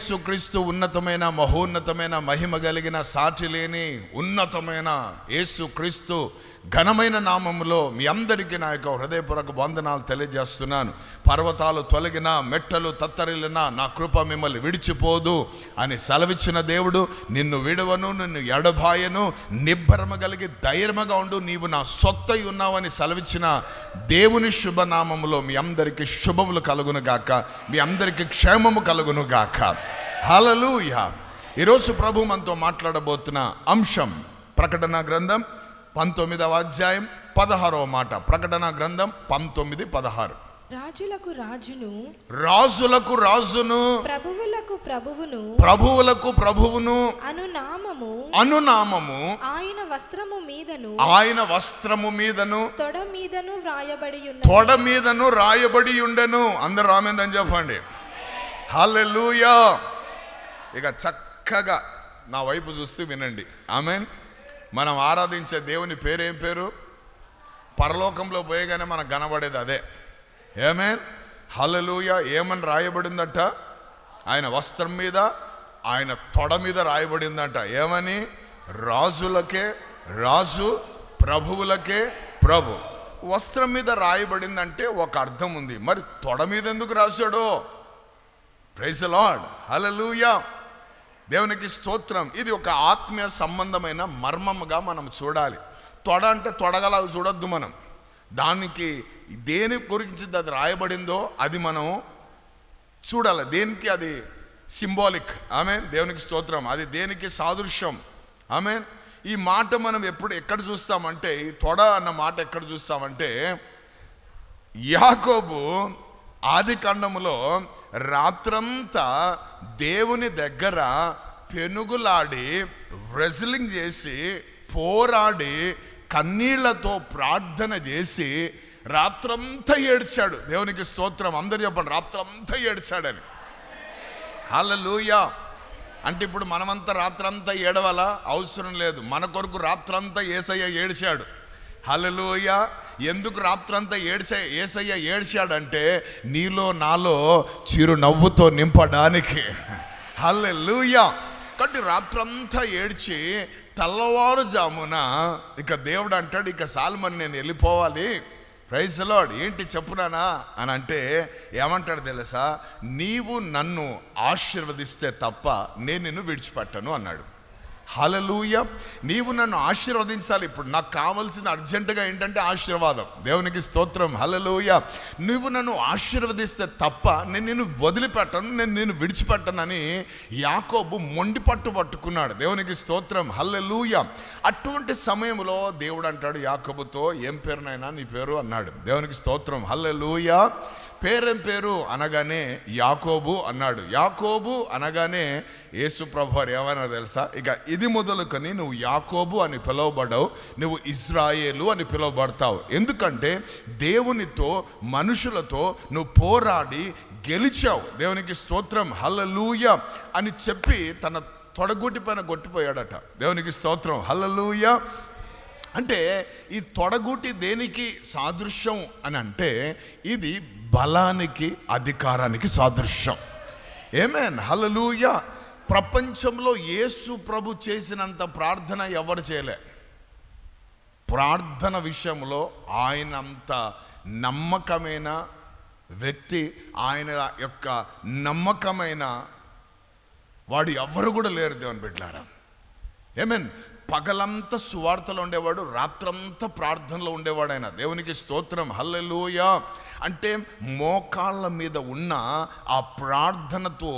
యేసుక్రీస్తు ఉన్నతమైన మహోన్నతమైన మహిమ కలిగిన సాటి లేని ఉన్నతమైన యేసుక్రీస్తు ఘనమైన నామములో మీ అందరికీ నా యొక్క హృదయపూర్వక వందనాలు తెలియజేస్తున్నాను. పర్వతాలు తొలగిన మెట్టలు తత్తరిలినా నా కృప మిమ్మల్ని విడిచిపోదు అని సెలవిచ్చిన దేవుడు నిన్ను విడవను నిన్ను ఎడబాయను నిబ్బరమ కలిగి ధైర్యముగా ఉండు నీవు నా సొత్తై ఉన్నావని సెలవిచ్చిన దేవుని శుభనామములో మీ అందరికీ శుభములు కలుగును గాక. మీ అందరికీ క్షేమము కలుగును గాక. హలలుయ ఈరోజు ప్రభు మనతో మాట్లాడబోతున్న అంశం ప్రకటన గ్రంథం పంతొమ్మిదవ అధ్యాయం పదహారవ మాట. ప్రకటన గ్రంథం పంతొమ్మిది పదహారు. రాజులకు రాజును రాజులకు రాజును ప్రభువులకు ప్రభువును ప్రభువులకు ప్రభువును అను నామము అనునామము ఆయన వస్త్రము మీదను ఆయన వస్త్రము మీదను తొడ మీదను వ్రాయబడి ఉన్న తొడ మీదను రాయబడి ఉండెను అందరు రామేందని చెప్పండి. హల్లెలూయా. ఇక చక్కగా నా వైపు చూస్తూ వినండి. ఆమెన్. మనం ఆరాధించే దేవుని పేరేం పేరు? పరలోకంలో పోయేగానే మనకు కనబడేది అదే. ఏమేన్ హలలుయ ఏమని రాయబడిందట? ఆయన వస్త్రం మీద ఆయన తొడ మీద రాయబడిందట. ఏమని? రాజులకే రాజు ప్రభువులకే ప్రభు. వస్త్రం మీద రాయబడిందంటే ఒక అర్థం ఉంది. మరి తొడ మీద ఎందుకు రాశాడో? ప్రైజ్ లాడ్ హలలుయా దేవునికి స్తోత్రం. ఇది ఒక ఆత్మీయ సంబంధమైన మర్మముగా మనం చూడాలి. తొడ అంటే తొడగల చూడొద్దు మనం. దానికి దేని గురించి అది రాయబడిందో అది మనం చూడాలి. దేనికి అది సింబాలిక్. ఆమె దేవునికి స్తోత్రం. అది దేనికి సాదృశ్యం. ఆమె ఈ మాట మనం ఎప్పుడు ఎక్కడ చూస్తామంటే ఈ తొడ అన్న మాట ఎక్కడ చూస్తామంటే యాకోబు ఆది కాండములో రాత్రంతా దేవుని దగ్గర పెనుగులాడి రెజ్లింగ్ చేసి పోరాడి కన్నీళ్ళతో ప్రార్థన చేసి రాత్రంతా ఏడ్చాడు. దేవునికి స్తోత్రం. అందరు చెప్పండి రాత్రంతా ఏడ్చాడని. హలలుయా అంటే ఇప్పుడు మనమంతా రాత్రంతా ఏడవాలా? అవసరం లేదు. మన కొరకు రాత్రంతా ఏసయ్య ఏడ్చాడు. హలలోయ ఎందుకు రాత్రంతా ఏడ్చే ఏసయ్య ఏడ్చాడంటే నీలో నాలో చిరు నవ్వుతో నింపడానికి. హల్లెలూయ. కాబట్టి రాత్రంతా ఏడ్చి తెల్లవారుజామున ఇక దేవుడు అంటాడు ఇక సాల్మన్ నేను వెళ్ళిపోవాలి. ప్రైజ్ లార్డ్ ఏంటి చెప్పునానా అని అంటే ఏమంటాడు తెలుసా? నీవు నన్ను ఆశీర్వదిస్తే తప్ప నేను నిన్ను విడిచిపెట్టను అన్నాడు. హలలూయ నీవు నన్ను ఆశీర్వదించాలి. ఇప్పుడు నాకు కావాల్సింది అర్జెంటుగా ఏంటంటే ఆశీర్వాదం. దేవునికి స్తోత్రం. హలలూయ నువ్వు నన్ను ఆశీర్వదిస్తే తప్ప నేను నిన్ను వదిలిపెట్టను నేను నిన్ను విడిచిపెట్టనని యాకోబు మొండి పట్టు పట్టుకున్నాడు. దేవునికి స్తోత్రం. హల్లెలూయ. అటువంటి సమయంలో దేవుడు అంటాడు యాకోబుతో ఏం పేరునైనా నీ పేరు అన్నాడు. దేవునికి స్తోత్రం. హల్లెలూయ. పేరేం పేరు? అనగానే యాకోబు అన్నాడు. యాకోబు అనగానే యేసు ప్రభు వారు తెలుసా? ఇక ఇది మొదలుకొని నువ్వు యాకోబు అని పిలువబడవు నువ్వు ఇజ్రాయేలు అని పిలువబడతావు. ఎందుకంటే దేవునితో మనుషులతో నువ్వు పోరాడి గెలిచావు. దేవునికి స్తోత్రం హల్లలూయ అని చెప్పి తన తొడగుటి పైన కొట్టిపోయాడట. దేవునికి స్తోత్రం హల్లలూయ. అంటే ఈ తొడగుటి దేనికి సాదృశ్యం అని అంటే ఇది బలానికి అధికారానికి సాదృశ్యం. ఏమేన్ హలలుయ ప్రపంచంలో యేసు ప్రభు చేసినంత ప్రార్థన ఎవరు చేయలే? ప్రార్థన విషయంలో ఆయన అంత నమ్మకమైన వ్యక్తి ఆయన యొక్క నమ్మకమైన వాడు ఎవరు కూడా లేరు దేవుని బిడ్డారా ఏమేన్ పగలంతా సువార్తలో ఉండేవాడు రాత్రంతా ప్రార్థనలో ఉండేవాడు ఆయన దేవునికి స్తోత్రం. హల్లెలూయా అంటే మోకాళ్ళ మీద ఉన్న ఆ ప్రార్థనతో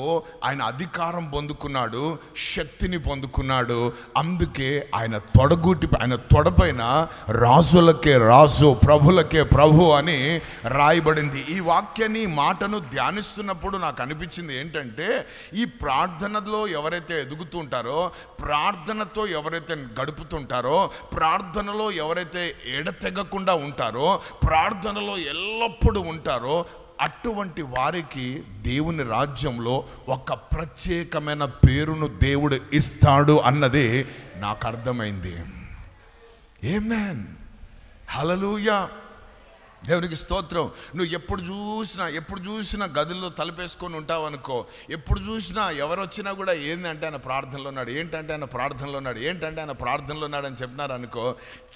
ఆయన అధికారం పొందుకున్నాడు శక్తిని పొందుకున్నాడు. అందుకే ఆయన తొడగూటి ఆయన తొడపైన రాజులకే రాజు ప్రభులకే ప్రభు అని రాయబడింది. ఈ వాక్యాన్ని మాటను ధ్యానిస్తున్నప్పుడు నాకు అనిపించింది ఏంటంటే ఈ ప్రార్థనలో ఎవరైతే ఎదుగుతుంటారో ప్రార్థనతో ఎవరైతే గడుపుతుంటారో ప్రార్థనలో ఎవరైతే ఎడతెగకుండా ఉంటారో ప్రార్థనలో ఎల్లప్పుడూ ఉంటారో అటువంటి వారికి దేవుని రాజ్యంలో ఒక ప్రత్యేకమైన పేరును దేవుడు ఇస్తాడు అన్నది నాకు అర్థమైంది. ఏమేన్ హలలుయా దేవునికి స్తోత్రం. నువ్వు ఎప్పుడు చూసినా ఎప్పుడు చూసినా గదుల్లో తలపేసుకొని ఉంటావు అనుకో ఎప్పుడు చూసినా ఎవరు వచ్చినా కూడా ఏంటంటే ఆయన ప్రార్థనలో ఉన్నాడు ఏంటంటే ఆయన ప్రార్థనలో ఉన్నాడు ఏంటంటే ఆయన ప్రార్థనలో ఉన్నాడు అని చెప్పినారు అనుకో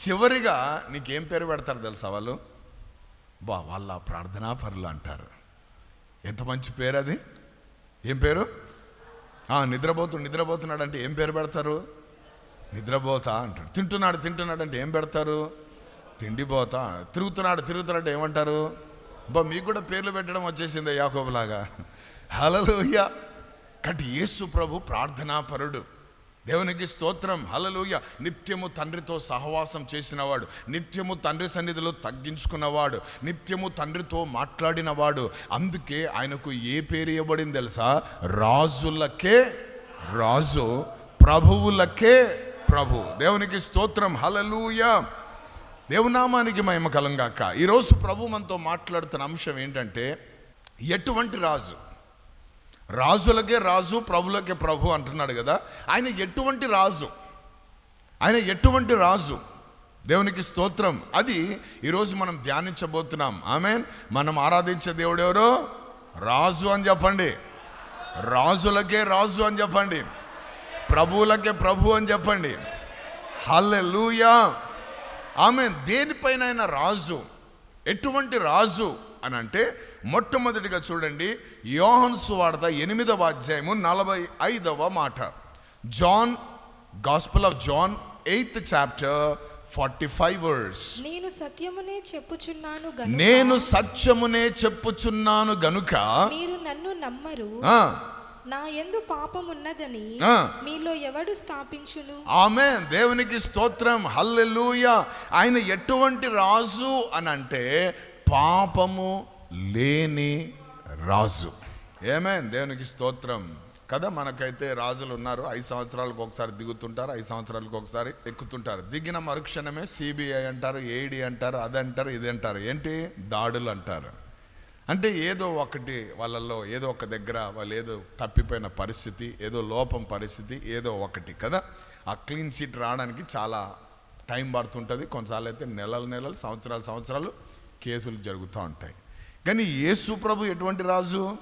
చివరిగా నీకేం పేరు పెడతారు తెలుసా వాళ్ళు? బా వాళ్ళ ప్రార్థనా పరులు అంటారు. ఎంత మంచి పేరు అది? ఏం పేరు? నిద్రపోతు నిద్రపోతున్నాడు అంటే ఏం పేరు పెడతారు? నిద్రపోతా అంటాడు. తింటున్నాడు తింటున్నాడు అంటే ఏం పెడతారు? తిండిపోతా తిరుగుతున్నాడు తిరుగుతున్నాడు ఏమంటారు? బా మీకు కూడా పేర్లు పెట్టడం వచ్చేసింది యాకోబులాగా. హలలోయ కటి యేసు ప్రభు ప్రార్థనాపరుడు దేవునికి స్తోత్రం. హలలుయ నిత్యము తండ్రితో సహవాసం చేసినవాడు నిత్యము తండ్రి సన్నిధిలో తగ్గించుకున్నవాడు నిత్యము తండ్రితో మాట్లాడినవాడు అందుకే ఆయనకు ఏ పేరు ఇవ్వబడింది తెలుసా? రాజులకే రాజు ప్రభువులకే ప్రభు. దేవునికి స్తోత్రం. హలలుయ దేవునామానికి మహిమ కలంగాక. ఈరోజు ప్రభు మనతో మాట్లాడుతున్న అంశం ఏంటంటే ఎటువంటి రాజు రాజులకే రాజు ప్రభులకే ప్రభు అంటున్నాడు కదా. ఆయన ఎటువంటి రాజు? ఆయన ఎటువంటి రాజు? దేవునికి స్తోత్రం. అది ఈరోజు మనం ధ్యానించబోతున్నాం. ఆమె మనం ఆరాధించే దేవుడు ఎవరు? రాజు అని చెప్పండి. రాజులకే రాజు అని చెప్పండి. ప్రభువులకే ప్రభు అని చెప్పండి. హల్లెలూయా. ఆమె దేనిపైన ఆయన రాజు? ఎటువంటి రాజు అని అంటే మొట్టమొదటిగా చూడండి యోహన్ సువార్త ఎనిమిదవ అధ్యాయము నలభై ఐదవ మాట. John gospel of John eighth chapter forty five words నేను సత్యమునే చెప్పుచున్నాను నేను సత్యమునే చెప్పుచున్నాను గనుక మీరు నన్ను నమ్మరు. నా యందు పాపమున్నదని. మీలో ఎవడు స్థాపించును? ఆమె దేవునికి స్తోత్రం. హల్లెలూయ. ఆయన ఎటువంటి రాజు అని అంటే పాపము లేని రాజు. ఏమే? దేవునికి స్తోత్రం. కదా మనకైతే రాజులు ఉన్నారు. ఐదు సంవత్సరాలకు ఒకసారి దిగుతుంటారు ఐదు సంవత్సరాలకు ఒకసారి ఎక్కుతుంటారు. దిగిన మరుక్షణమే సిబిఐ అంటారు ఏడి అంటారు అది అంటారు ఇది అంటారు. ఏంటి? దాడులు అంటారు. అంటే ఏదో ఒకటి వాళ్ళల్లో ఏదో ఒక దగ్గర వాళ్ళు ఏదో తప్పిపోయిన పరిస్థితి ఏదో లోపం పరిస్థితి ఏదో ఒకటి కదా? ఆ క్లీన్ సీట్ రావడానికి చాలా టైం పడుతుంటుంది. కొన్నిసార్లు అయితే నెలలు నెలలు సంవత్సరాలు సంవత్సరాలు కేసులు జరుగుతూ ఉంటాయి. కానీ యేసు ప్రభు ఎటువంటి రాజు?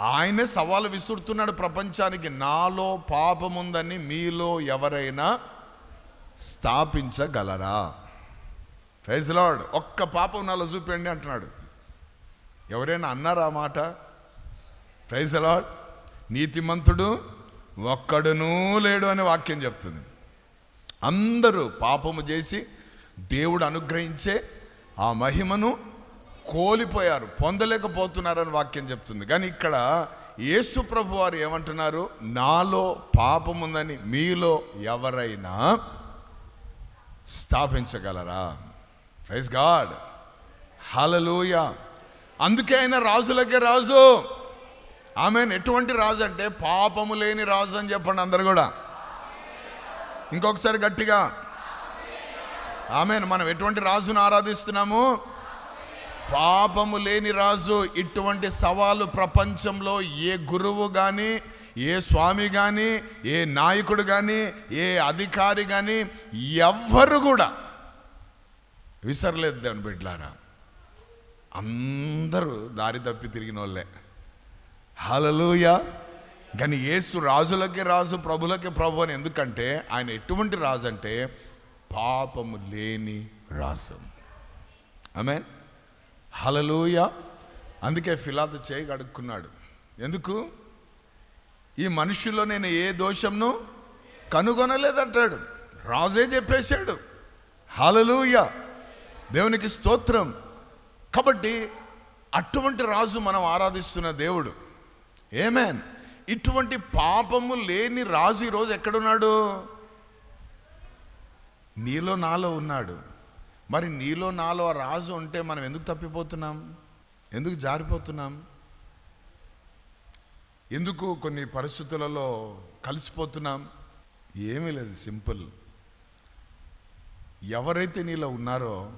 ఆయనే సవాలు విసురుతున్నాడు ప్రపంచానికి. నాలో పాపముందని మీలో ఎవరైనా స్థాపించగలరా? Praise lord. ఒక్క పాపం నాలో చూపండి అంటున్నాడు. ఎవరైనా అన్నారా మాట? ప్రైజ్ నీతిమంతుడు ఒక్కడునూ లేడు అనే వాక్యం చెప్తుంది. అందరూ పాపము చేసి దేవుడు అనుగ్రహించే ఆ మహిమను కోలిపోయారు పొందలేకపోతున్నారని వాక్యం చెప్తుంది. కానీ ఇక్కడ యేసు ప్రభు వారు ఏమంటున్నారు? నాలో పాపముందని మీలో ఎవరైనా స్థాపించగలరా? Praise God. హలలుయ అందుకే ఆయన రాజులకే రాజు. ఆమె ఎటువంటి రాజు అంటే పాపము లేని రాజు అని చెప్పండి అందరు కూడా. ఇంకొకసారి గట్టిగా. ఆమె మనం ఎటువంటి రాజును ఆరాధిస్తున్నాము? పాపము లేని రాజు ఇటువంటి సవాలు ప్రపంచంలో ఏ గురువు కానీ ఏ స్వామి కానీ ఏ నాయకుడు కానీ ఏ అధికారి కానీ ఎవ్వరు కూడా విసరలేదు దేవుని బిడ్లారా అందరూ దారి తప్పి తిరిగిన వాళ్ళే. హలలుయ కానీ యేసు రాజులకే రాజు ప్రభులకే ప్రభు అని ఎందుకంటే ఆయన ఎటువంటి రాజు అంటే పాపము లేని రాజు. ఆమె హలలోయ అందుకే ఫిలాత్ చేయి అడుక్కున్నాడు ఎందుకు? ఈ మనుషుల్లో నేను ఏ దోషంను కనుగొనలేదంటాడు. రాజే చెప్పేశాడు. హలలుయ దేవునికి స్తోత్రం. కాబట్టి అటువంటి రాజు మనం ఆరాధిస్తున్న దేవుడు. ఏమేన్ ఇటువంటి పాపము లేని రాజు ఈరోజు ఎక్కడున్నాడు? నీలో నాలో ఉన్నాడు. మరి నీలో నాలో రాజు ఉంటే మనం ఎందుకు తప్పిపోతున్నాం? ఎందుకు జారిపోతున్నాం? ఎందుకు కొన్ని పరిస్థితులలో కలిసిపోతున్నాం? ఏమీ లేదు సింపుల్. ఎవరైతే నీలో ఉన్నారో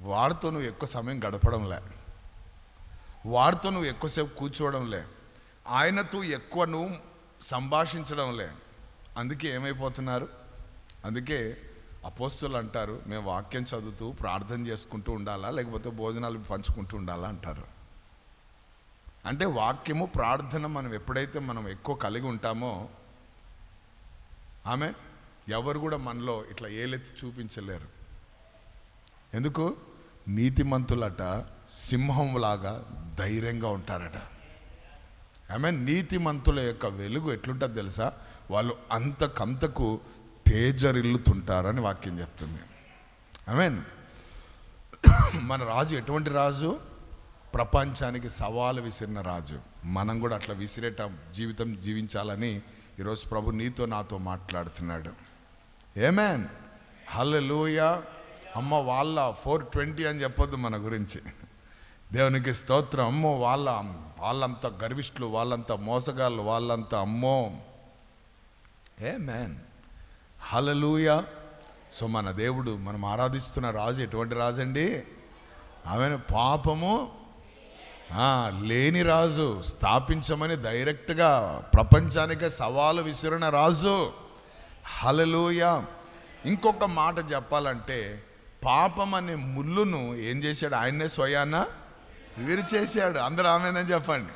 వాడితో నువ్వు ఎక్కువ సమయం గడపడంలే. వాడితో నువ్వు ఎక్కువసేపు కూర్చోవడంలే ఆయనతో ఎక్కువ నువ్వు సంభాషించడంలే. అందుకే ఏమైపోతున్నారు? అందుకే అపోస్తులు అంటారు మేము వాక్యం చదువుతూ ప్రార్థన చేసుకుంటూ ఉండాలా? లేకపోతే భోజనాలు పంచుకుంటూ ఉండాలా? అంటారు. అంటే వాక్యము ప్రార్థన మనం ఎప్పుడైతే మనం ఎక్కువ కలిగి ఉంటామో ఆమె ఎవరు కూడా మనలో ఇట్లా ఏలెత్తి చూపించలేరు. ఎందుకు? నీతిమంతులట సింహంలాగా ధైర్యంగా ఉంటారట. ఆమె నీతిమంతుల యొక్క వెలుగు ఎట్లుంటుంది తెలుసా? వాళ్ళు అంతకంతకు తేజరిల్లుతుంటారని వాక్యం చెప్తుంది. మీన్ మన రాజు ఎటువంటి రాజు? ప్రపంచానికి సవాలు విసిరిన రాజు. మనం కూడా అట్లా విసిరేట జీవితం జీవించాలని ఈరోజు ప్రభు నీతో నాతో మాట్లాడుతున్నాడు. ఏమేన్ హల్లెలూయా అమ్మ వాళ్ళ ఫోర్ ట్వంటీ అని చెప్పొద్దు మన గురించి. దేవునికి స్తోత్రం. అమ్మో వాళ్ళ వాళ్ళంత గర్విష్ఠులు వాళ్ళంత మోసగాళ్ళు వాళ్ళంత అమ్మో. ఏ మ్యాన్ హలలుయా సో మన దేవుడు మనం ఆరాధిస్తున్న రాజు ఎటువంటి రాజు అండి ఆమె పాపము లేని రాజు స్థాపించమని డైరెక్ట్గా ప్రపంచానికి సవాలు విసిరిన రాజు. హలలుయ ఇంకొక మాట చెప్పాలంటే పాపం అనే ముళ్ళును ఏం చేశాడు? ఆయన్నే స్వయాన విరిచేశాడు అందరూ ఆమెదని చెప్పండి.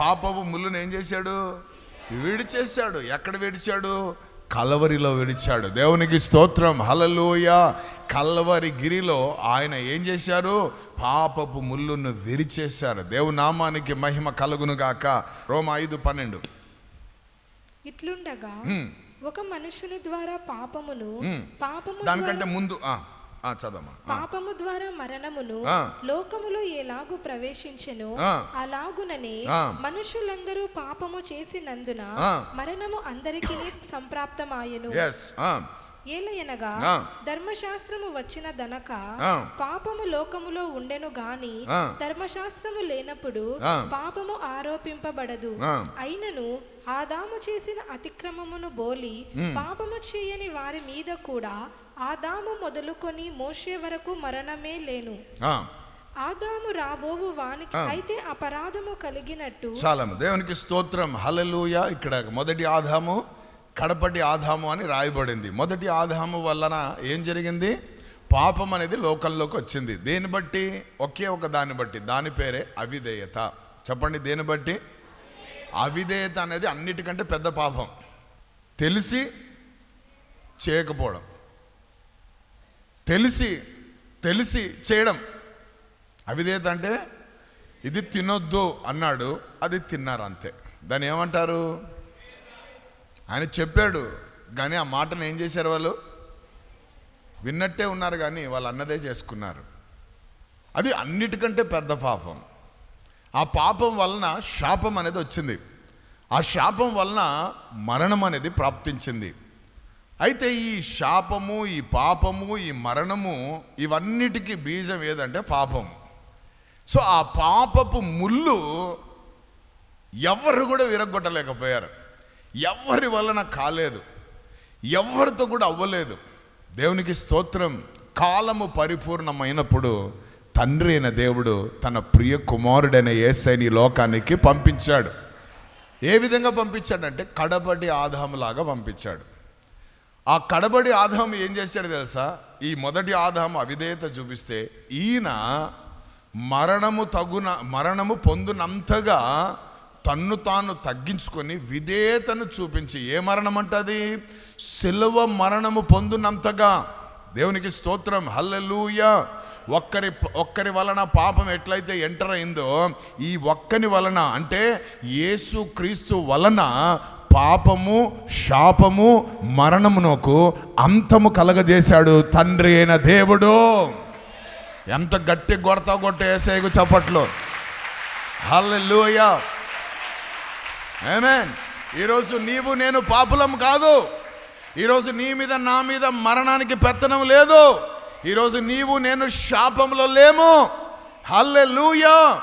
పాపపు ముళ్ళును ఏం చేశాడు? విడిచేశాడు. ఎక్కడ విడిచాడు? కలవరిలో విడిచాడు. దేవునికి స్తోత్రం. హలలోయ కల్వరి గిరిలో ఆయన ఏం చేశారు? పాపపు ముళ్ళును విరిచేశారు. దేవు నామానికి మహిమ కలుగును గాక. రోమ ఐదు పన్నెండు. ఇట్లుండగా. ఒక మనుషుని ద్వారా పాపమును హ్మ్. పాపము దానికంటే ముందు చదవమ్మా పాపము ద్వారా మరణమును. లోకములో ఎలాగు ప్రవేశించెను ఆ. అలాగుననే. మనుషులందరూ పాపము చేసినందున. మరణము అందరికీ సంప్రాప్తమాయెను ఏలయనగా. ధర్మశాస్త్రము వచ్చిన దనక. పాపము లోకములో ఉండెను గాని. ధర్మశాస్త్రము లేనప్పుడు. పాపము ఆరోపింపబడదు. అయినను ఆదాము చేసిన అతిక్రమమును బోలి పాపము చేయని వారి మీద కూడా ఆదాము మొదలుకొని మోషే వరకు మరణమే లేను. ఆదాము రాబోవు వానికి. అయితే అపరాధము కలిగినట్టు. చాలమ్మ దేవునికి స్తోత్రం. హలలుయ ఇక్కడ మొదటి ఆదాము కడపటి ఆదాము అని రాయబడింది. మొదటి ఆదాము వలన ఏం జరిగింది? పాపం అనేది లోకంలోకి వచ్చింది. దేని బట్టి? ఒకే ఒక దాన్ని బట్టి. దాని పేరే అవిధేయత. చెప్పండి దేని బట్టి? అవిధేయత అనేది అన్నిటికంటే పెద్ద పాపం. తెలిసి చేయకపోవడం. తెలిసి తెలిసి చేయడం. అవిధేయత అంటే ఇది తినొద్దు అన్నాడు అది తిన్నారు అంతే. దాన్ని ఏమంటారు? ఆయన చెప్పాడు కానీ ఆ మాటను ఏం చేశారు వాళ్ళు? విన్నట్టే ఉన్నారు కానీ వాళ్ళు అన్నదే చేసుకున్నారు. అది అన్నిటికంటే పెద్ద పాపం. ఆ పాపం వలన శాపం అనేది వచ్చింది. ఆ శాపం వలన మరణం అనేది ప్రాప్తించింది. అయితే ఈ శాపము ఈ పాపము ఈ మరణము ఇవన్నిటికీ బీజం ఏదంటే పాపము. సో ఆ పాపపు ముళ్ళు ఎవరు కూడా విరగొట్టలేకపోయారు ఎవరి వలన కాలేదు. ఎవరితో కూడా అవ్వలేదు. దేవునికి స్తోత్రం. కాలము పరిపూర్ణమైనప్పుడు తండ్రి అయిన దేవుడు తన ప్రియ కుమారుడైన ఏసైని లోకానికి పంపించాడు. ఏ విధంగా పంపించాడంటే కడబడి ఆదాములాగా పంపించాడు. ఆ కడబడి ఆదాము ఏం చేశాడు తెలుసా? ఈ మొదటి ఆదాము అవిధేయత చూపిస్తే ఈయన మరణము తగున మరణము పొందునంతగా తన్ను తాను తగ్గించుకొని విధేయతను చూపించి ఏ మరణం అంటది సిలువ మరణము పొందునంతగా. దేవునికి స్తోత్రం. హల్లెలూయ. ఒక్కరి ఒక్కరి వలన పాపం ఎట్లయితే ఎంటర్ అయిందో ఈ ఒక్కని వలన అంటే యేసు క్రీస్తు వలన పాపము శాపము మరణమునకు అంతము కలగజేశాడు తండ్రి అయిన దేవుడు. ఎంత గట్టి కొడతా కొట్టే వేసేయకు చప్పట్లు. హల్లెలూయా. ఆమేన్ ఈరోజు నీవు నేను పాపులం కాదు. ఈరోజు నీ మీద నా మీద మరణానికి పెత్తనం లేదు. ఈరోజు నీవు నేను శాపంలో లేము. హల్లెలూయా.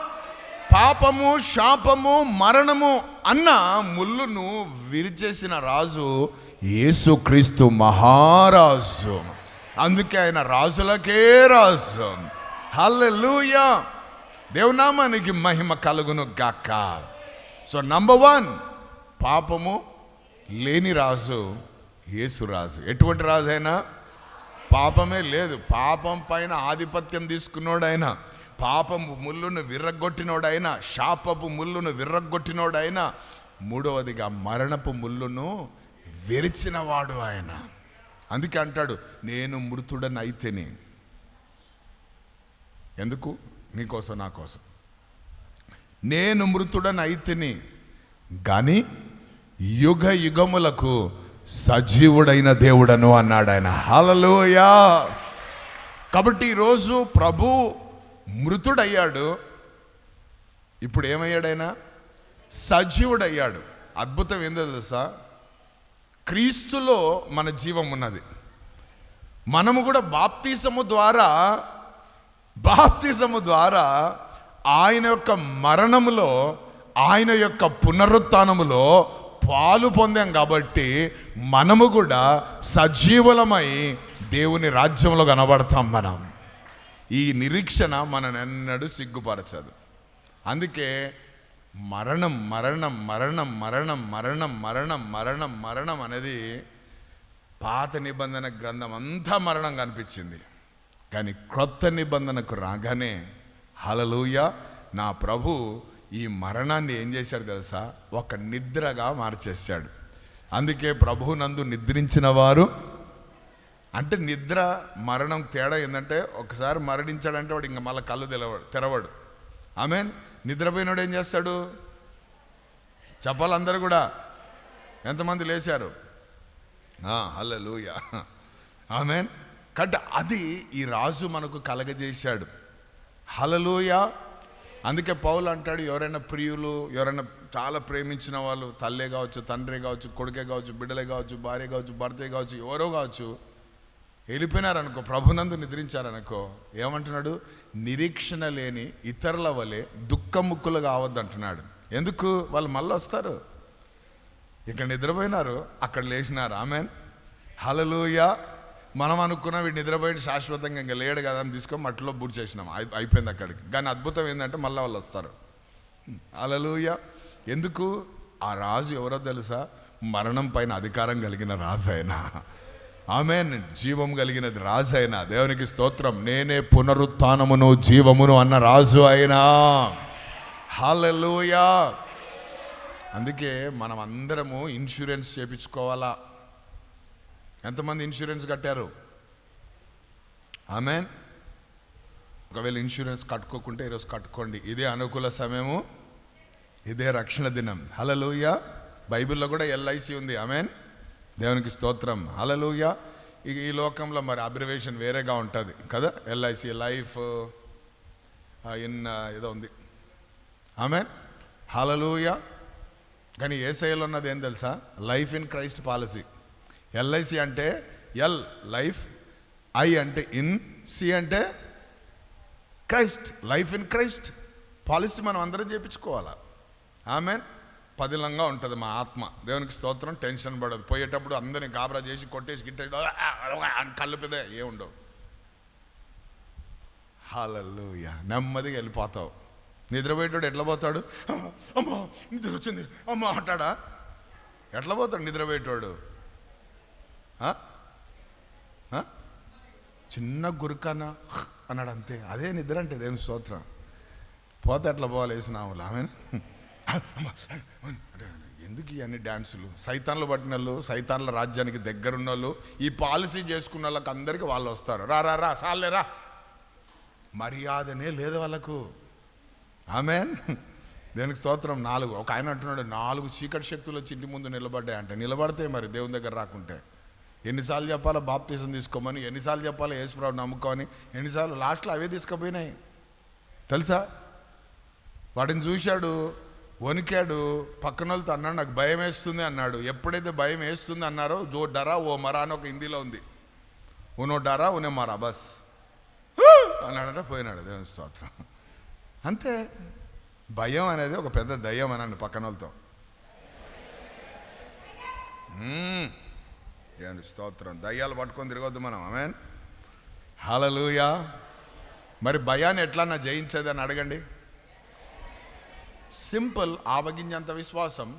పాపము శాపము మరణము అన్న ముళ్ళును విరిచేసిన రాజు యేసుక్రీస్తు మహారాజు. అందుకే ఆయన రాజులకే రాజు. హల్లెలూయా. దేవునామానికి మహిమ కలుగును గాక. సో నంబర్ వన్ పాపము లేని రాజు యేసు రాజు. ఎటువంటి రాజు అయినా పాపమే లేదు. పాపం పైన ఆధిపత్యం తీసుకున్నోడైనా. పాపము ముళ్ళును విర్రగొట్టినోడైనా శాపపు ముళ్ళును విర్రగొట్టినోడైనా మూడవదిగా మరణపు ముళ్ళును విరిచినవాడు ఆయన. అందుకే అంటాడు నేను మృతుడని అయితేనే ఎందుకు నీకోసం నా కోసం. నేను మృతుడని అయితేని కానీ యుగ యుగములకు సజీవుడైన దేవుడను అన్నాడు ఆయన హలలోయా కాబట్టి ఈరోజు ప్రభు మృతుడయ్యాడు. ఇప్పుడు ఏమయ్యాడైనా సజీవుడయ్యాడు. అద్భుతం ఏందో తెలుసా? క్రీస్తులో మన జీవం ఉన్నది. మనము కూడా బాప్తీసము ద్వారా బాప్తిజము ద్వారా ఆయన యొక్క మరణములో ఆయన యొక్క పునరుత్నములో పాలు పొందాం కాబట్టి మనము కూడా సజీవులమై దేవుని రాజ్యంలో కనబడతాం మనం. ఈ నిరీక్షణ మననెన్నడూ సిగ్గుపరచదు. అందుకే మరణం మరణం మరణం మరణం మరణం మరణం మరణం మరణం అనేది పాత నిబంధన గ్రంథం అంతా మరణం కనిపించింది. కానీ క్రొత్త నిబంధనకు రాగానే హలలుయ నా ప్రభు ఈ మరణాన్ని ఏం చేశాడు తెలుసా? ఒక నిద్రగా మార్చేశాడు. అందుకే ప్రభునందు నిద్రించిన వారు అంటే నిద్ర మరణం తేడా ఏంటంటే ఒకసారి మరణించాడంటే వాడు ఇంకా మళ్ళీ కళ్ళు తెలవడు తెరవడు. ఆమెన్? నిద్రపోయినాడు ఏం చేస్తాడు? చెప్పాలందరూ కూడా. ఎంతమంది లేచారు? హల్లెలూయ. ఆమెన్? కట్ అది ఈ రాజు మనకు కలగజేశాడు. హలలోయ అందుకే పౌలు అంటాడు ఎవరైనా ప్రియులు ఎవరైనా చాలా ప్రేమించిన వాళ్ళు తల్లే కావచ్చు తండ్రి కావచ్చు కొడుకే కావచ్చు బిడ్డలే కావచ్చు భార్య కావచ్చు భర్తే కావచ్చు ఎవరో కావచ్చు వెళ్ళిపోయినారనుకో ప్రభునందు నిద్రించారనుకో ఏమంటున్నాడు? నిరీక్షణ లేని ఇతరుల వలె దుఃఖముక్కులు కావద్దు అంటున్నాడు ఎందుకు? వాళ్ళు మళ్ళీ వస్తారు. ఇక్కడ నిద్రపోయినారు అక్కడ లేచినారు. ఆమెన్. హలలుయ మనం అనుకున్న వీడు నిద్రపోయి శాశ్వతంగా ఇంకా లేడు కదా అని తీసుకొని మట్టిలో బూడి చేసినాం. అయిపోయింది అక్కడికి. కానీ అద్భుతం ఏంటంటే మళ్ళీ వాళ్ళు వస్తారు. హలలుయ ఎందుకు? ఆ రాజు ఎవరో తెలుసా? మరణం పైన అధికారం కలిగిన రాజు అయినా ఆమె జీవం కలిగినది రాజు అయినా. దేవునికి స్తోత్రం. నేనే పునరుత్నమును జీవమును అన్న రాజు అయినా. హాలూయా అందుకే మనం అందరము ఇన్సూరెన్స్ చేపించుకోవాలా? ఎంతమంది ఇన్సూరెన్స్ కట్టారు? ఆమె ఒకవేళ ఇన్సూరెన్స్ కట్టుకోకుంటే ఈరోజు కట్టుకోండి. ఇదే అనుకూల సమయము. ఇదే రక్షణ దినం. హలలుయ బైబిల్లో కూడా ఎల్ఐసి ఉంది. ఆమెన్. దేవునికి స్తోత్రం. హలలుయ ఇక ఈ లోకంలో మరి అబ్రివేషన్ వేరేగా ఉంటుంది కదా? ఎల్ఐసి లైఫ్ ఇన్ ఏదో ఉంది. ఆమెన్ హలలుయ కానీ ఏసఐలో ఉన్నది ఏం తెలుసా? Life in Christ policy LIC అంటే ఎల్ లైఫ్ ఐ అంటే ఇన్ సి అంటే Christ life in Christ policy మనం అందరం చేయించుకోవాలా ఆమెన్ పదిలంగా ఉంటుంది మా ఆత్మ. దేవునికి స్తోత్రం టెన్షన్ పడదు. పోయేటప్పుడు అందరిని గాబరా చేసి కొట్టేసి గిట్టే అని కళ్ళు పెద్ద ఏ ఉండవు. నెమ్మదిగా వెళ్ళిపోతావు. నిద్రపోయేటోడు ఎట్లా పోతాడు? అమ్మా నిద్ర వచ్చింది. అమ్మా అంటాడా? ఎట్లా పోతాడు నిద్రపోయేటోడు? చిన్న గురుకానా అన్నాడు అంతే. అదే నిద్ర అంటే దేవుని స్తోత్రం. పోతే ఎట్లా పోవాలి వేసినాములు ఆమెను. ఎందుకు ఇవన్నీ డ్యాన్సులు సైతాన్లు పట్టిన వాళ్ళు సైతాన్ల రాజ్యానికి దగ్గరున్న వాళ్ళు ఈ పాలసీ చేసుకున్న వాళ్ళకి అందరికీ వాళ్ళు వస్తారు. రా రా రా సాలే రా. మర్యాదనే లేదు వాళ్ళకు. ఆమె దేనికి స్తోత్రం? నాలుగు. ఒక ఆయన అంటున్నాడు నాలుగు చీకటి శక్తులు వచ్చి ఇంటి ముందు నిలబడ్డాయి అంటే నిలబడితే మరి దేవుని దగ్గర రాకుంటే. ఎన్నిసార్లు చెప్పాలో బాప్తీసం తీసుకోమని ఎన్నిసార్లు చెప్పాలో యేసుప్రభు నమ్ముకోమని ఎన్నిసార్లు లాస్ట్లో అవే తీసుకుపోయినాయి. తెలుసా? వాటిని చూశాడు వణికాడు పక్కన వాళ్ళతో అన్నాడు నాకు భయం వేస్తుంది అన్నాడు. ఎప్పుడైతే భయం వేస్తుంది అన్నారో జో డరా ఓ మరా అని ఒక హిందీలో ఉంది. ఉనో డరా ఉనే మరా బస్. అన్నాడంటే పోయినాడు. దేవుని స్తోత్రం. అంతే. భయం అనేది ఒక పెద్ద దయ్యం అనండి పక్కన వాళ్ళతో. దేవుని స్తోత్రం. దయ్యాలు పట్టుకొని తిరగొద్దు మనం. ఆమెన్. హలలుయా. మరి భయాన్ని ఎట్లన్నా జయించేది అని అడగండి. సింపుల్ ఆవగింజంత విశ్వాసం.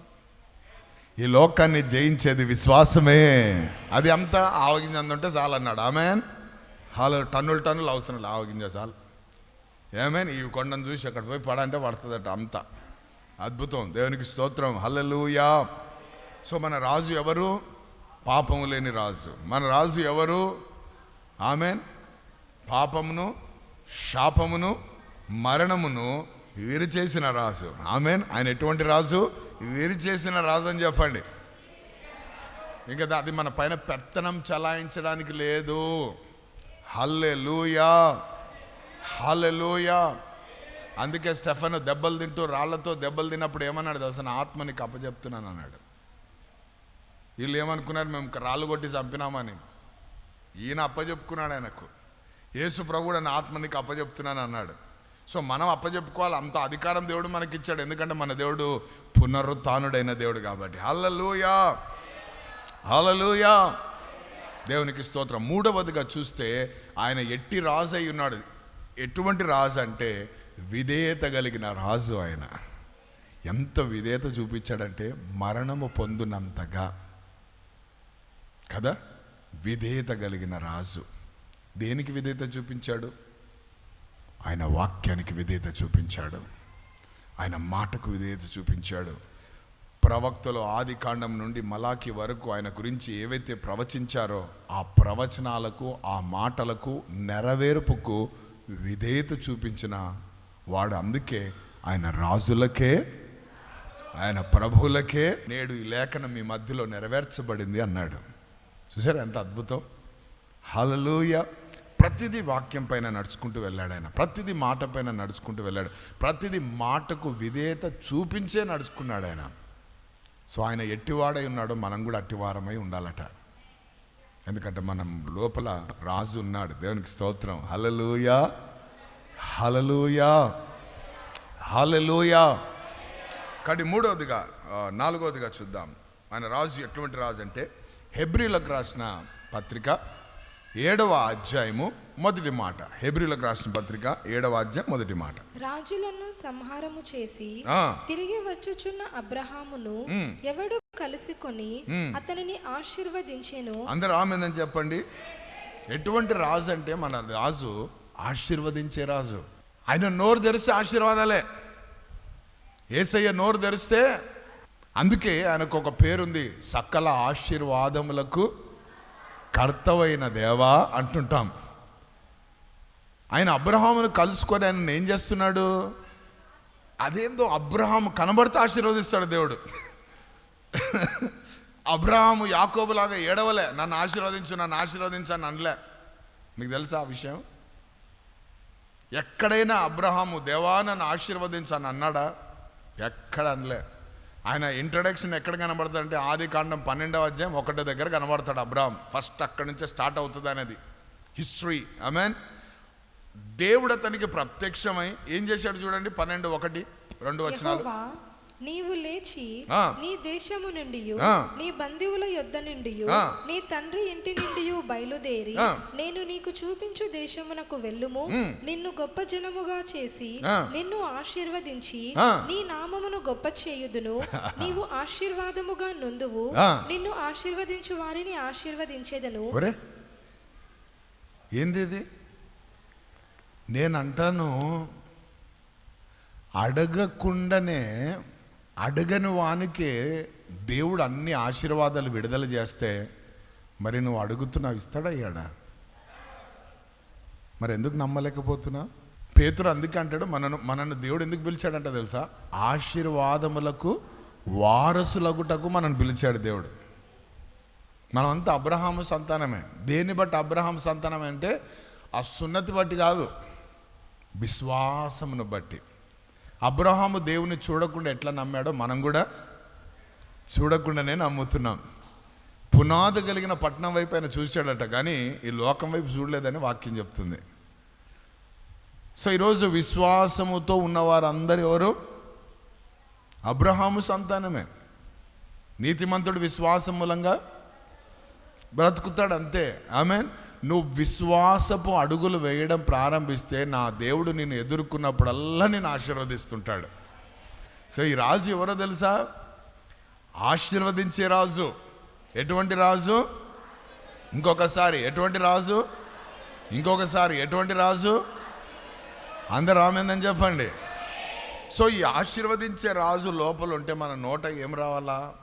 ఈ లోకాన్ని జయించేది విశ్వాసమే. అది అంతా ఆవగింజంత ఉంటే చాలన్నాడు. ఆమెన్ హాలో టన్నులు టన్నులు అవసరం లేదు ఆవగింజ చాలు. ఏమైనా ఈ కొండను చూసి అక్కడ పోయి పడంటే పడుతుందట అంత. అద్భుతం. దేవునికి స్తోత్రం. హల్లెలూయా సో మన రాజు ఎవరు? పాపము లేని రాజు. మన రాజు ఎవరు? ఆమెన్ పాపమును శాపమును మరణమును వీరు చేసిన రాజు. ఆమెన్. ఆయన ఎటువంటి రాజు? వీరి చేసిన రాజు అని చెప్పండి. ఇంకా అది మన పైన పెత్తనం చలాయించడానికి లేదు. హల్లే లూయా హల్లెలూయా. అందుకే స్టెఫన్ దెబ్బలు తింటూ రాళ్ళతో దెబ్బలు తిన్నప్పుడు ఏమన్నాడు అసలు ఆత్మని ఆత్మనికి అన్నాడు. వీళ్ళు ఏమనుకున్నారు? మేము రాళ్ళు కొట్టి చంపినామని. ఈయన అప్పచెప్పుకున్నాడు ఆయనకు. యేసు ప్రభు నా ఆత్మనికి అప్పచెప్తున్నాను అన్నాడు. సో మనం అప్పచెప్పుకోవాలి అంత అధికారం దేవుడు మనకి ఇచ్చాడు ఎందుకంటే మన దేవుడు పునరుత్డైన దేవుడు కాబట్టి. హల్లెలూయా. హల్లెలూయా. దేవునికి స్తోత్రం. మూడవదిగా చూస్తే ఆయన ఎట్టి రాజు అయి ఉన్నాడు. ఎటువంటి రాజు అంటే విధేయత కలిగిన రాజు ఆయన. ఎంత విధేయత చూపించాడంటే మరణము పొందునంతగా. కదా? విధేయత కలిగిన రాజు. దేనికి విధేయత చూపించాడు? ఆయన వాక్యానికి విధేయత చూపించాడు. ఆయన మాటకు విధేయత చూపించాడు. ప్రవక్తలు ఆది కాండం నుండి మలాకి వరకు ఆయన గురించి ఏవైతే ప్రవచించారో ఆ ప్రవచనాలకు ఆ మాటలకు నెరవేర్పుకు విధేయత చూపించిన వాడు అందుకే ఆయన రాజులకే ఆయన ప్రభువులకే నేడు ఈ లేఖనం మీ మధ్యలో నెరవేర్చబడింది అన్నాడు. చూసారా ఎంత అద్భుతం? హలలుయ ప్రతిదీ వాక్యం పైన నడుచుకుంటూ వెళ్ళాడు ఆయన. ప్రతిదీ మాట పైన నడుచుకుంటూ వెళ్ళాడు. ప్రతిదీ మాటకు విధేయత చూపించే నడుచుకున్నాడు ఆయన. సో ఆయన ఎట్టివాడై ఉన్నాడో మనం కూడా అట్టివారమై ఉండాలట. ఎందుకంటే మనం లోపల రాజు ఉన్నాడు. దేవునికి స్తోత్రం. హలలుయా హలలుయా హలలుయా కాబట్టి మూడవదిగా నాలుగవదిగా చూద్దాం. ఆయన రాజు ఎటువంటి రాజు అంటే హెబ్రిలకు రాసిన పత్రిక. ఏడవ అధ్యాయము మొదటి మాట. హెబ్రిలకు రాసిన పత్రిక ఏడవ అధ్యాయం మొదటి మాట. రాజులను సంహారము చేసి తిరిగి వచ్చుచున్న అబ్రహామును ఎవడు కలుసుకొని అతనిని ఆశీర్వదించెను? అందరు ఆమెందని చెప్పండి? ఎటువంటి రాజు అంటే మన రాజు ఆశీర్వదించే రాజు. ఆయన నోరు తెరిస్తే ఆశీర్వాదాలే. ఏసయ్య నోరు తెరిస్తే అందుకే ఆయనకు ఒక పేరుంది. సకల ఆశీర్వాదములకు కర్తవైన దేవా అంటుంటాం. ఆయన అబ్రహామును కలుసుకొని ఆయన ఏం చేస్తున్నాడు? అదేందో అబ్రహాం కనబడితే ఆశీర్వదిస్తాడు దేవుడు. అబ్రహాము యాకోబులాగా ఏడవలే నన్ను ఆశీర్వదించు నన్ను ఆశీర్వదించాను అనలే. మీకు తెలుసా ఆ విషయం? ఎక్కడైనా అబ్రహాము దేవా నన్ను ఆశీర్వదించని అన్నాడా? ఎక్కడ అనలే. ఆయన ఇంట్రడక్షన్ ఎక్కడ కనబడతాడంటే ఆది కాండం పన్నెండవ అధ్యాయం ఒకటో దగ్గర కనబడతాడు అబ్రహాం. ఫస్ట్ అక్కడి నుంచే స్టార్ట్ అవుతుంది అనేది. హిస్టరీ ఐ మీన్ దేవుడు అతనికి ప్రత్యక్షమై ఏం చేశాడు చూడండి? పన్నెండు ఒకటి రెండు యెహోవా నీవు లేచి. నీ దేశము నుండి. నీ బంధువుల యొద్ద నుండి. నీ తండ్రి ఇంటి నుండి బయలుదేరి. నేను నీకు చూపించు దేశమునకు వెళ్ళుము నిన్ను గొప్ప జనముగా చేసి. నిన్ను ఆశీర్వదించి. నీ నామమును గొప్ప చేయుదును నీవు ఆశీర్వాదముగా నొందువు. నిన్ను ఆశీర్వదించు వారిని ఆశీర్వదించేదను ఏంది ఇది నేను అంటాను అడగకుండానే అడగని వానికే దేవుడు అన్ని ఆశీర్వాదాలు విడుదల చేస్తే మరి నువ్వు అడుగుతున్నావు ఇస్తాడయ్యాడా మరి ఎందుకు నమ్మలేకపోతున్నా పేతురు అందుకే అంటాడు మనను మనను దేవుడు ఎందుకు పిలిచాడంట తెలుసా? ఆశీర్వాదములకు వారసులగుటకు మనల్ని పిలిచాడు దేవుడు. మనమంతా అబ్రహాము సంతానమే. దేన్ని బట్టి అబ్రహాం సంతానం అంటే ఆ సున్నతి బట్టి కాదు విశ్వాసమును బట్టి. అబ్రహాము దేవుని చూడకుండా ఎట్లా నమ్మాడో మనం కూడా చూడకుండానే నమ్ముతున్నాం. పునాది కలిగిన పట్టణం వైపు ఆయన చూశాడట కానీ ఈ లోకం వైపు చూడలేదని వాక్యం చెప్తుంది. సో ఈరోజు విశ్వాసముతో ఉన్నవారందరు ఎవరు? అబ్రహాము సంతానమే. నీతిమంతుడు విశ్వాసం మూలంగా బ్రతుకుతాడు అంతే ఆమె నువ్వు విశ్వాసపు అడుగులు వేయడం ప్రారంభిస్తే నా దేవుడు నిన్ను ఎదుర్కొన్నప్పుడల్లా నేను ఆశీర్వదిస్తుంటాడు. సో ఈ రాజు ఎవరో తెలుసా? ఆశీర్వదించే రాజు. ఎటువంటి రాజు? ఇంకొకసారి ఎటువంటి రాజు? ఇంకొకసారి ఎటువంటి రాజు? అందరు రామేందని చెప్పండి. సో ఈ ఆశీర్వదించే రాజు లోపల ఉంటే మన నోట ఏం రావాలా?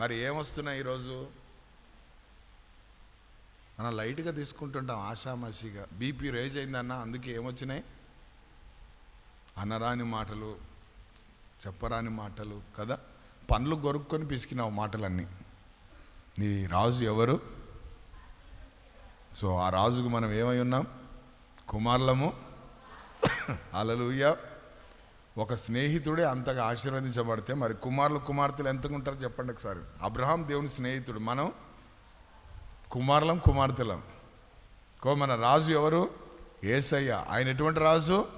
మరి ఏమొస్తున్నాయి ఈరోజు? మనం లైట్గా తీసుకుంటుంటాం ఆషామాషిగా. బీపీ రేజ్ అయిందన్న అందుకే ఏమొచ్చినాయి? అనరాని మాటలు చెప్పరాని మాటలు కదా? పండ్లు గొరుక్కొని పిసికినావు మాటలన్నీ. నీ రాజు ఎవరు? సో ఆ రాజుకు మనం ఏమై ఉన్నాం? కుమారులము? అలలుయ్య ఒక స్నేహితుడే అంతగా ఆశీర్వదించబడితే మరి కుమారులు కుమార్తెలు ఎంతగా ఉంటారో చెప్పండి ఒకసారి? అబ్రహాం దేవుని స్నేహితుడు. మనం కుమారులం కుమార్తెలం. కో మన రాజు ఎవరు? ఏసయ్య. ఆయన ఎటువంటి రాజు?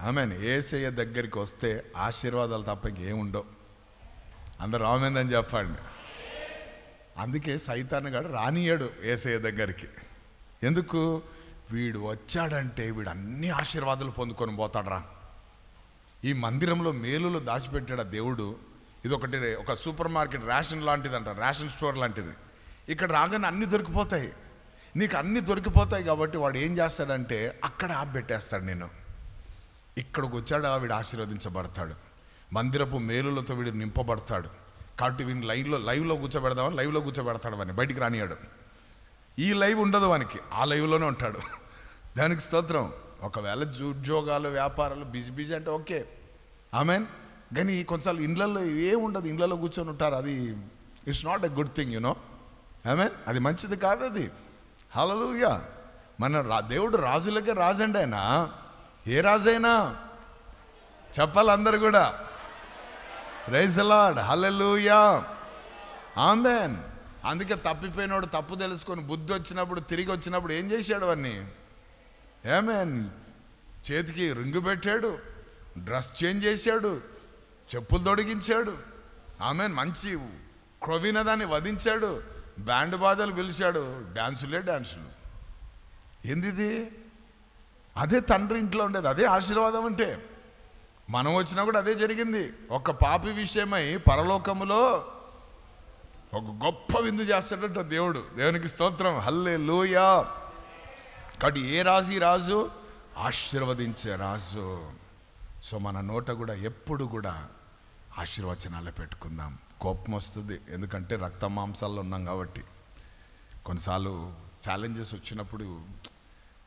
ఆమెన్. ఏసయ్య దగ్గరికి వస్తే ఆశీర్వాదాలు తప్ప ఇంకేముండవు. అందరు రామేందని చెప్పండి. అందుకే సైతాన్ గాడు రానియాడు ఏసయ్య దగ్గరికి. ఎందుకు? వీడు వచ్చాడంటే వీడు అన్ని ఆశీర్వాదాలు పొందుకొని పోతాడరా. ఈ మందిరంలో మేలులు దాచిపెట్టాడు దేవుడు? ఇది ఒకటి ఒక సూపర్ మార్కెట్ రేషన్ లాంటిది అంట రేషన్ స్టోర్ లాంటిది. ఇక్కడ రాగానే అన్ని దొరికిపోతాయి. నీకు అన్నీ దొరికిపోతాయి కాబట్టి వాడు ఏం చేస్తాడంటే అక్కడ ఆపెట్టేస్తాడు నేను ఇక్కడికి వచ్చాడు వీడు ఆశీర్వదించబడతాడు. మందిరపు మేలులతో వీడు నింపబడతాడు. కాబట్టి వీడిని లైవ్లో లైవ్లో కూర్చోబెడదామని లైవ్లో కూర్చోబెడతాడు వాడిని బయటికి రానియాడు ఈ లైవ్ ఉండదు వానికి ఆ లైవ్లోనే ఉంటాడు. దానికి స్తోత్రం. ఒకవేళ ఉద్యోగాలు వ్యాపారాలు బిజీ బిజీ అంటే ఓకే. ఆమెన్? కానీ కొన్నిసార్లు ఇండ్లలో ఏముండదు ఉండదు ఇండ్లలో కూర్చొని ఉంటారు. అది it's not a good thing you know amen అది మంచిది కాదు అది. హలలుయా మన రా దేవుడు రాజులకే రాజండి ఆయన. ఏ రాజైనా? చెప్పాలి అందరు కూడా ప్రైజ్ లాడ్ హలలుయా ఆమెన్ అందుకే తప్పిపోయినోడు తప్పు తెలుసుకొని బుద్ధి వచ్చినప్పుడు తిరిగి వచ్చినప్పుడు ఏం చేశాడు అన్నీ ఏమేన్ చేతికి రింగు పెట్టాడు. డ్రెస్ చేంజ్ చేశాడు. చెప్పులు తొడిగించాడు. ఆమె మంచి క్రొవిన దాన్ని వధించాడు. బ్యాండ్ బాజాలు పిలిచాడు. డ్యాన్సులే డ్యాన్సులు ఏందిది? అదే తండ్రి ఇంట్లో ఉండేది. అదే ఆశీర్వాదం అంటే. మనం వచ్చినా కూడా అదే జరిగింది. ఒక పాపి విషయమై పరలోకములో ఒక గొప్ప విందు చేస్తాడట దేవుడు. దేవునికి స్తోత్రం. హల్లే లూయా కాబట్టి ఏ రాజు ఈ రాజు? ఆశీర్వదించే రాజు. సో మన నోట కూడా ఎప్పుడు కూడా ఆశీర్వచనాలే పెట్టుకుందాం. కోపం వస్తుంది. ఎందుకంటే రక్త మాంసాల్లో ఉన్నాం కాబట్టి. కొన్నిసార్లు ఛాలెంజెస్ వచ్చినప్పుడు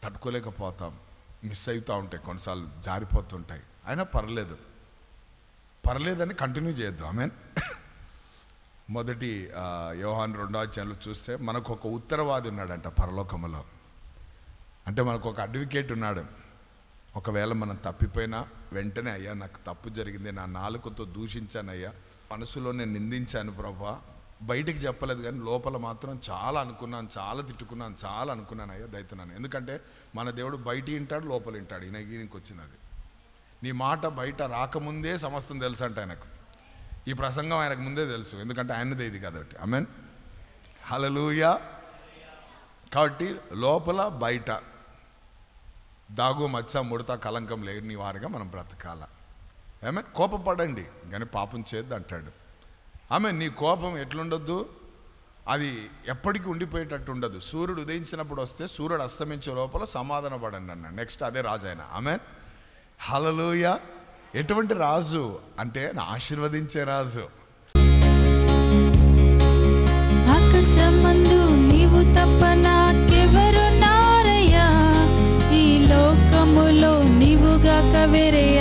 తట్టుకోలేకపోతాం. మిస్ అవుతూ ఉంటాయి. కొన్నిసార్లు జారిపోతుంటాయి. అయినా పర్లేదు. పర్లేదని కంటిన్యూ చేద్దాం మీన్ మొదటి ఆ, యోహాన్ రెండో అధ్యాయంలో చూస్తే మనకు ఒక ఉత్తరవాది ఉన్నాడంట పరలోకములో. అంటే మనకు ఒక అడ్వకేట్ ఉన్నాడు. ఒకవేళ మనం తప్పిపోయినా వెంటనే అయ్యా నాకు తప్పు జరిగింది నా నాలుకతో దూషించానయ్యా మనసులో నేను నిందించాను ప్రభా బయటికి చెప్పలేదు కానీ లోపల మాత్రం చాలా అనుకున్నాను చాలా తిట్టుకున్నాను చాలా అనుకున్నాను అయ్యా దయతున్నాను ఎందుకంటే మన దేవుడు బయట వింటాడు లోపల వింటాడు ఈయన ఈయనకి వచ్చింది అది నీ మాట బయట రాకముందే సమస్తం తెలుసు అంట ఆయనకు. ఈ ప్రసంగం ఆయనకు ముందే తెలుసు ఎందుకంటే ఆయనదే ఇది కాబట్టి. ఆమెన్ హలలుయా కాబట్టి లోపల బయట దాగు మచ్చ ముడత కలంకం లేని వారిగా మనం బ్రతకాల. ఆమె కోపపడండి. కానీ పాపం చేద్దు అంటాడు ఆమె నీ కోపం ఎట్లుండొద్దు? అది ఎప్పటికీ ఉండిపోయేటట్టు ఉండదు. సూర్యుడు ఉదయించినప్పుడు వస్తే సూర్యుడు అస్తమించే లోపల సమాధాన పడండి అన్న నెక్స్ట్ అదే రాజు ఆయన ఆమె హలలోయ ఎటువంటి రాజు? అంటే నా ఆశీర్వదించే రాజు. ఆకాశమందు నీవు తప్పనా nunca virei